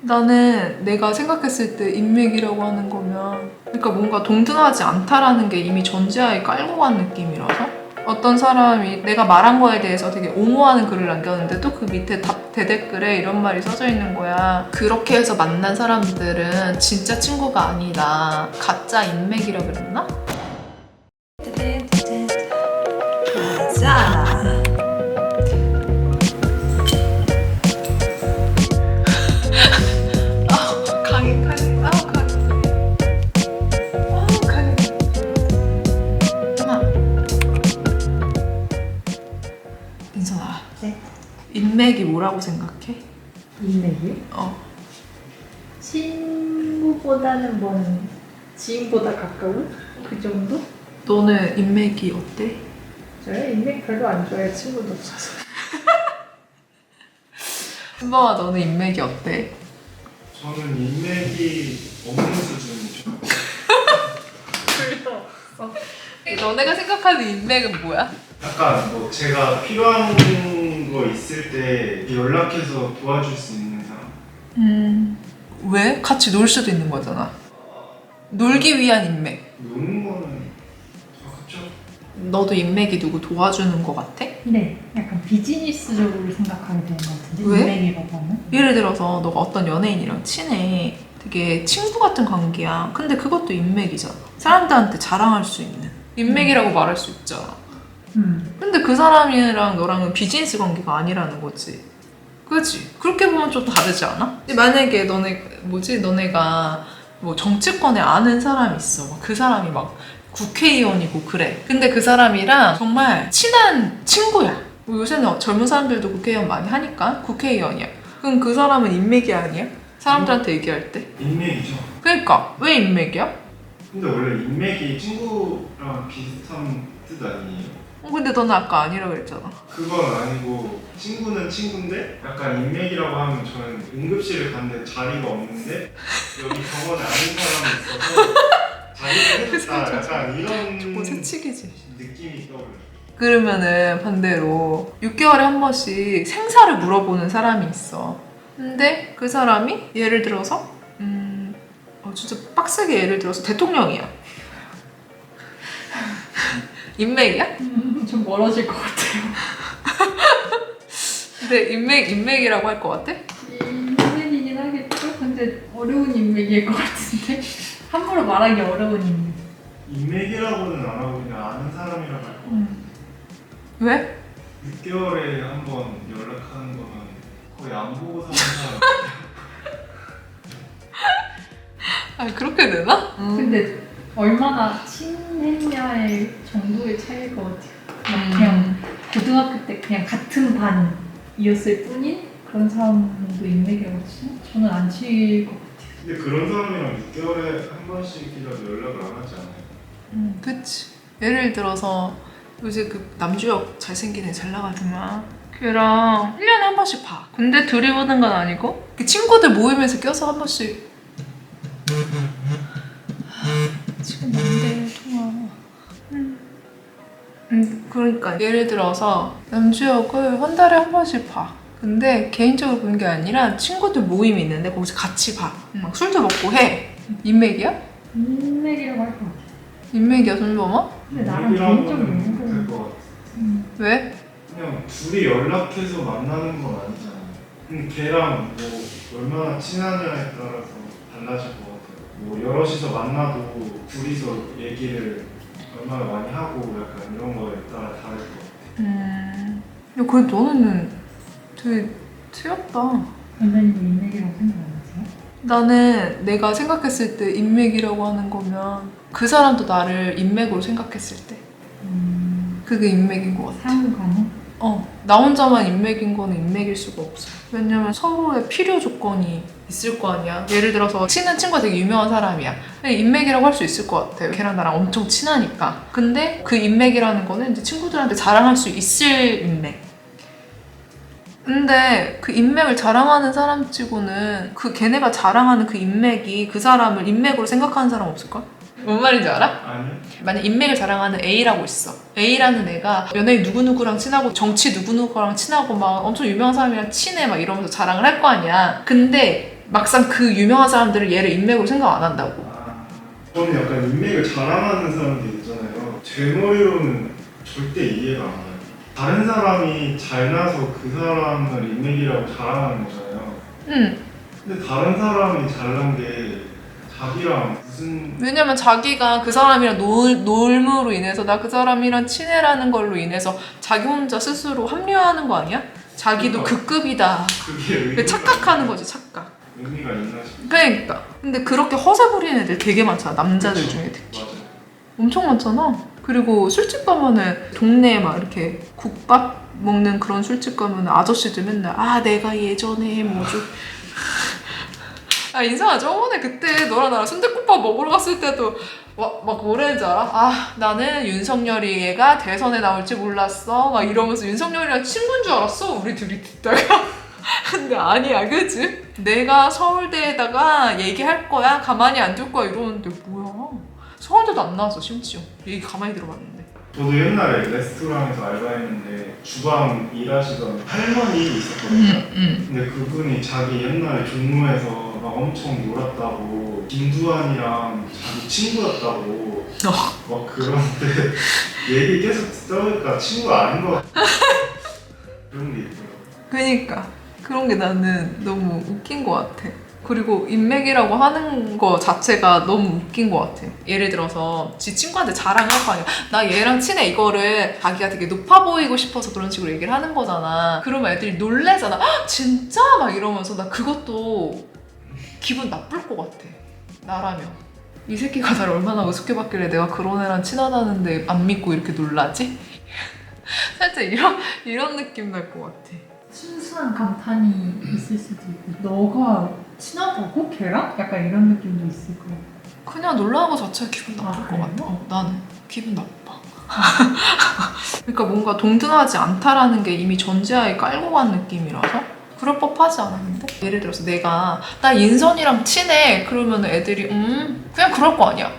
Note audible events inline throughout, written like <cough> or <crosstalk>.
나는 내가 생각했을 때 인맥이라고 하는 거면 그러니까 뭔가 동등하지 않다라는 게 이미 전제하에 깔고 간 느낌이라서 어떤 사람이 내가 말한 거에 대해서 되게 옹호하는 글을 남겼는데 또 그 밑에 답 대댓글에 이런 말이 써져 있는 거야. 그렇게 해서 만난 사람들은 진짜 친구가 아니다. 가짜 인맥이라 그랬나? 자. 아 뭐라고 생각해? 인맥이요? 어 친구보다는 먼 지인보다 가까운 그 정도? 너는 인맥이 어때? 저요 인맥 별로 안 좋아해요 친구도 없어서 <laughs> 순범아 너는 인맥이 어때? 저는 인맥이 없는 수준이죠. <laughs> 너네가 생각하는 인맥은 뭐야? 약간 뭐 제가 필요한 거 있을 때 연락해서 도와줄 수 있는 사람. 음 왜? 같이 놀 수도 있는 거잖아 놀기 위한 인맥 노는 거는 다 그쵸? 너도 인맥이 누구 도와주는 거 같아? 네 약간 비즈니스적으로 생각하게 되는 것 같은데 왜? 인맥이라고 하면 예를 들어서 너가 어떤 연예인이랑 친해. 되게 친구 같은 관계야. 근데 그것도 인맥이잖아. 사람들한테 자랑할 수 있는. 인맥이라고 말할 수 있잖아. 음. 근데 그 사람이랑 너랑은 비즈니스 관계가 아니라는 거지. 그치? 그렇게 보면 좀 다르지 않아? 만약에 너네, 뭐지? 너네가 뭐 정치권에 아는 사람이 있어. 막그 사람이 막 국회의원이고 그래. 근데 그 사람이랑 정말 친한 친구야. 뭐 요새는 젊은 사람들도 국회의원 많이 하니까 국회의원이야. 그럼 그 사람은 인맥이 아니야? 사람들한테 얘기할 때. 인맥이죠. 그러니까 왜 인맥이야? 근데 원래 인맥이 친구랑 비슷한 뜻 아니에요? 어, 근데 너는 아까 아니라 그랬잖아. 그건 아니고 친구는 친구인데 약간 인맥이라고 하면 저는 응급실을 갔는데 자리가 없는데 여기 병원에 아는 사람이 있어서 자리를 해줬다 <laughs> 약간 이런 뭐 새치기지. 느낌이 떠올라요. 그러면은 반대로 6개월에 한 번씩 생사를 물어보는 사람이 있어. 근데 그 사람이 예를 들어서 음, 어, 진짜 빡세게 예를 들어서 대통령이야. <laughs> 인맥이야? 멀어질 것 같아요 <laughs> 근데 인맥 인맥이라고 할 것 같아? 인맥이긴 하겠죠? 근데 어려운 인맥일 것 같은데 <laughs> 함부로 말하기 어려운 인맥 인맥이라고는 안 하고 그냥 아는 사람이라고 할 거. 음. 왜? 6개월에 한 번 연락하는 거면 거의 안 보고 사는 사람. 아 그렇게 되나? 음. 근데 얼마나 친했냐의 정도의 차이일 것 같아요 음. 그냥 고등학교 때 그냥 같은 반이었을 뿐인 그런 사람도 인맥이라고? 저는 안 칠 것 같아요. 근데 그런 사람이랑 6개월에 한 번씩이라도 연락을 안 하지 않아요? 음, 그치. 예를 들어서 요새 그 남주혁 잘생긴 애 잘 나가더만 걔랑 1년에 한 번씩 봐. 근데 둘이 보는 건 아니고 그 친구들 모임에서 껴서 한 번씩 지금 그러니까 예를 들어서 남주혁을 한 달에 한 번씩 봐. 근데 개인적으로 보는 게 아니라 친구들 모임이 있는데 거기서 같이 봐. 막 술도 먹고 해. 인맥이야? 인맥이라고 할것 같아요. 인맥이야, 손범아? 근데 나랑 개인적으로 못할 있는 것 같아. 음. 왜? 그냥 둘이 연락해서 만나는 건 아니잖아요. 음, 걔랑 뭐 얼마나 친하냐에 따라서 달라질 것 같아요. 뭐 여럿이서 만나도 둘이서 얘기를 얼마나 많이 하고 약간 이런 거에 따라 다를 것 같아요. 음. 야, 그래 너는 되게 튀었다. 원장님 인맥이라고 생각 안 하세요? 나는 내가 생각했을 때 인맥이라고 하는 거면 그 사람도 나를 인맥으로 생각했을 때 음. 그게 인맥인 것 같아. 상관은? 어, 나 혼자만 인맥인 거는 인맥일 수가 없어. 왜냐면 서로의 필요 조건이 있을 거 아니야. 예를 들어서 친한 친구가 되게 유명한 사람이야. 인맥이라고 할 수 있을 것 같아. 걔랑 나랑 엄청 친하니까. 근데 그 인맥이라는 거는 이제 친구들한테 자랑할 수 있을 인맥. 근데 그 인맥을 자랑하는 사람 치고는 그 걔네가 자랑하는 그 인맥이 그 사람을 인맥으로 생각하는 사람 없을까? 뭔 말인지 알아? 아니요? 만약 인맥을 자랑하는 A라고 있어. A라는 애가 연예인 누구누구랑 친하고 정치 누구누구랑 친하고 막 엄청 유명한 사람이랑 친해 막 이러면서 자랑을 할 거 아니야. 근데 막상 그 유명한 사람들은 얘를 인맥으로 생각 안 한다고. 아, 저는 약간 인맥을 자랑하는 사람들 있잖아요. 제 머리로는 절대 이해가 안 가요. 다른 사람이 잘나서 그 사람을 인맥이라고 자랑하는 거잖아요. 응. 근데 다른 사람이 잘난 게 자기랑 무슨 왜냐면 자기가 그 사람이랑 놀, 놀므로 인해서 나 그 사람이랑 친해라는 걸로 인해서 자기 혼자 스스로 합리화하는 거 아니야? 자기도 그 급이다. 그게 의미가, 그 착각하는 거지 착각. 의미가 있나 싶어요. 그러니까. 근데 그렇게 허세 부리는 애들 되게 많잖아. 남자들 중에 특히. 맞아요. 엄청 많잖아. 그리고 술집 가면은 동네에 막 이렇게 국밥 먹는 그런 술집 가면은 아저씨들 맨날 아 내가 예전에 뭐좀 아 인상아 저번에 그때 너랑 나랑 순대국밥 먹으러 갔을 때도 와, 막 뭐라는지 알아? 아 나는 윤석열이 얘가 대선에 나올지 몰랐어 막 이러면서 윤석열이랑 친구인 줄 알았어 우리 둘이 듣다가 <laughs> 근데 아니야 그지? 내가 서울대에다가 얘기할 거야 가만히 안 둘 거야 이러는데 뭐야 서울대도 안 나왔어 심지어 얘기 가만히 들어봤는데 저도 옛날에 레스토랑에서 알바했는데 주방 일하시던 할머니 있었거든요. 응. 근데 그분이 자기 옛날에 종로에서 막 엄청 놀았다고 김두한이랑 자기 친구였다고 <laughs> 막 그런데 <laughs> 얘기 계속 듣다 보니까 친구가 아닌 것 같아 <laughs> 그런 게 있더라고요 그니까 그런 게 나는 너무 웃긴 것 같아. 그리고 인맥이라고 하는 거 자체가 너무 웃긴 것 같아. 예를 들어서 지 친구한테 자랑할 거 아니야. 나 얘랑 친해 이거를 자기가 되게 높아 보이고 싶어서 그런 식으로 얘기를 하는 거잖아. 그러면 애들이 놀래잖아. "헉, 진짜? 막 이러면서 나 그것도 기분 나쁠 것 같아. 나라면. 이 새끼가 나를 얼마나 우습게 봤길래 내가 그런 애랑 친하다는데 안 믿고 이렇게 놀라지? <laughs> 살짝 이런, 이런 느낌 날 것 같아. 순수한 감탄이 있을 수도 있고 너가 친하다고 걔랑? 약간 이런 느낌도 있을 거고 그냥 놀라는 거 자체가 기분 나쁠 아, 것? 같아. 어, 나는 기분 나빠. <laughs> 그러니까 뭔가 동등하지 않다라는 게 이미 전제하에 깔고 간 느낌이라서 그럴 법하지 않았는데? 예를 들어서 내가 나 인선이랑 친해 그러면 애들이 음 그냥 그럴 거 아니야.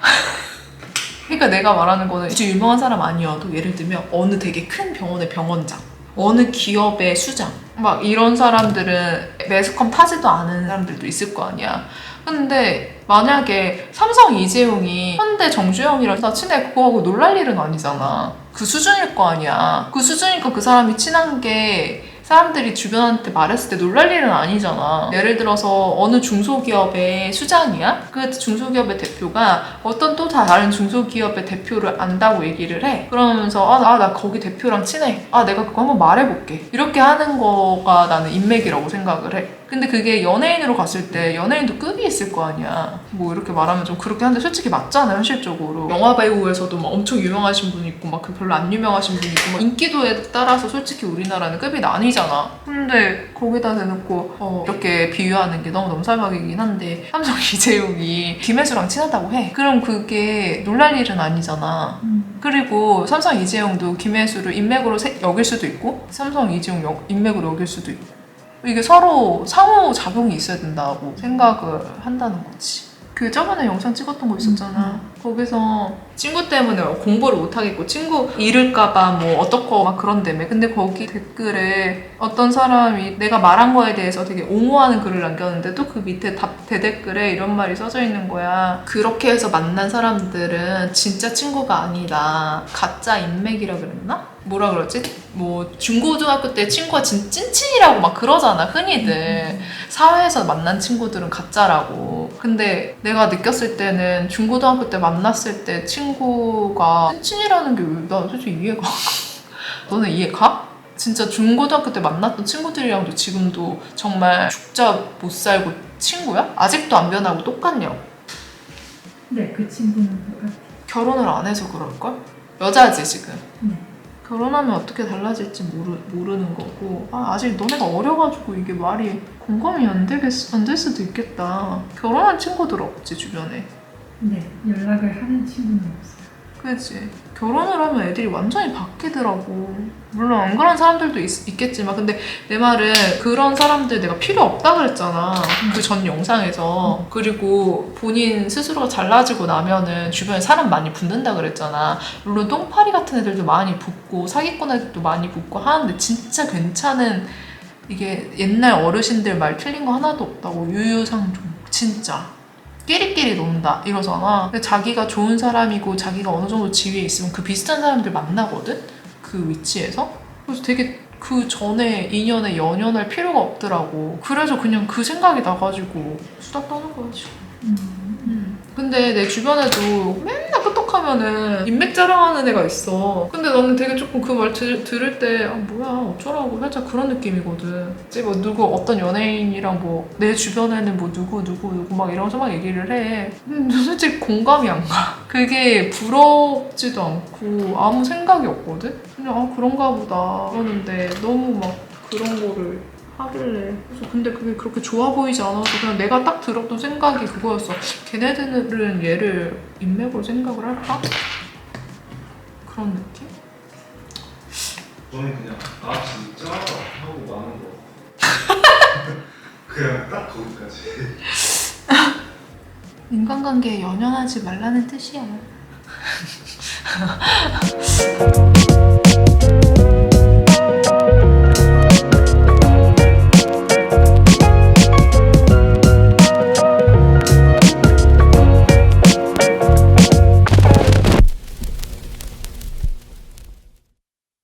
<laughs> 그러니까 내가 말하는 거는 아주 유명한 사람 아니어도 예를 들면 어느 되게 큰 병원의 병원장 어느 기업의 수장 막 이런 사람들은 매스컴 타지도 않은 사람들도 있을 거 아니야. 근데 만약에 삼성 이재용이 현대 정주영이랑 나 친해 그거 하고 놀랄 일은 아니잖아. 그 수준일 거 아니야. 그 수준이니까 그 사람이 친한 게 사람들이 주변한테 말했을 때 놀랄 일은 아니잖아. 예를 들어서 어느 중소기업의 수장이야? 그 중소기업의 대표가 어떤 또 다른 중소기업의 대표를 안다고 얘기를 해. 그러면서 아, 나, 나 거기 대표랑 친해. 아, 내가 그거 한번 말해볼게. 이렇게 하는 거가 나는 인맥이라고 생각을 해. 근데 그게 연예인으로 갔을 때 연예인도 급이 있을 거 아니야. 뭐 이렇게 말하면 좀 그렇게 한데 솔직히 맞잖아, 현실적으로. 영화 배우에서도 막 엄청 유명하신 분 있고 막그 별로 안 유명하신 분 있고 막 인기도에 따라서 솔직히 우리나라는 급이 나뉘잖아. 근데 거기다 대놓고 어, 이렇게 비유하는 게 너무 넘사벽이긴 한데 삼성 <laughs> 이재용이 김혜수랑 친하다고 해. 그럼 그게 놀랄 일은 아니잖아. 음. 그리고 삼성 이재용도 김혜수를 인맥으로 세- 여길 수도 있고 삼성 이재용 여- 인맥으로 여길 수도 있고 이게 서로 상호 작용이 있어야 된다고 생각을 한다는 거지. 그 저번에 영상 찍었던 거 있었잖아. 거기서 친구 때문에 공부를 못 하겠고 친구 잃을까봐 뭐 어떻고 막 그런다며. 근데 거기 댓글에 어떤 사람이 내가 말한 거에 대해서 되게 옹호하는 글을 남겼는데 또 그 밑에 답 대댓글에 이런 말이 써져 있는 거야. 그렇게 해서 만난 사람들은 진짜 친구가 아니다. 가짜 인맥이라 그랬나? 뭐라 그러지? 뭐 중고등학교 때 친구가 진, 찐친이라고 막 그러잖아 흔히들 사회에서 만난 친구들은 가짜라고 근데 내가 느꼈을 때는 중고등학교 때 만났을 때 친구가 찐친이라는 게 나 솔직히 이해가 안 가. <laughs> 너는 이해 가? 진짜 중고등학교 때 만났던 친구들이랑도 지금도 정말 죽자 못 살고 친구야? 아직도 안 변하고 똑같냐고 네, 그 친구는 똑같아 결혼을 안 해서 그럴걸? 여자지 지금 네. 결혼하면 어떻게 달라질지 모르, 모르는 거고. 아, 아직 너네가 어려가지고 이게 말이 공감이 안, 되겠, 안 될 수도 있겠다. 결혼한 친구들 없지 주변에. 네, 연락을 하는 친구는 없어요 그치. 결혼을 하면 애들이 완전히 바뀌더라고. 물론 안 그런 사람들도 있, 겠지만 근데 내 말은 그런 사람들 내가 필요 없다 그랬잖아. 그 전 영상에서. 그리고 본인 스스로가 잘나지고 나면은 주변에 사람 많이 붙는다 그랬잖아. 물론 똥파리 같은 애들도 많이 붙고 사기꾼 애들도 많이 붙고 하는데 진짜 괜찮은 이게 옛날 어르신들 말 틀린 거 하나도 없다고. 유유상종. 진짜 끼리끼리 논다 이러잖아. 근데 자기가 좋은 사람이고 자기가 어느 정도 지위에 있으면 그 비슷한 사람들 만나거든? 그 위치에서? 그래서 되게 그 전에 인연에 연연할 필요가 없더라고. 그래서 그냥 그 생각이 나가지고 수다 떠는 거야 지금 음. 근데 내 주변에도 맨날 끄떡하면은 인맥 자랑하는 애가 있어. 근데 나는 되게 조금 그 말 들을 때, 아, 뭐야, 어쩌라고. 살짝 그런 느낌이거든. 이제 뭐 누구, 어떤 연예인이랑 뭐, 내 주변에는 뭐 누구, 누구, 누구 막 이러면서 막 얘기를 해. 근데 솔직히 공감이 안 가. <laughs> 그게 부럽지도 않고 아무 생각이 없거든? 그냥, 아, 그런가 보다. 그러는데 너무 막 그런 거를 하길래 그래서 근데 그게 그렇게 좋아 보이지 않아서 그냥 내가 딱 들었던 생각이 그거였어 걔네들은 얘를 인맥으로 생각을 할까? 그런 느낌? 저는 그냥 아 진짜? 하고 마는 거. <laughs> 그냥 딱 거기까지. <laughs> 인간관계에 연연하지 말라는 뜻이야 <laughs>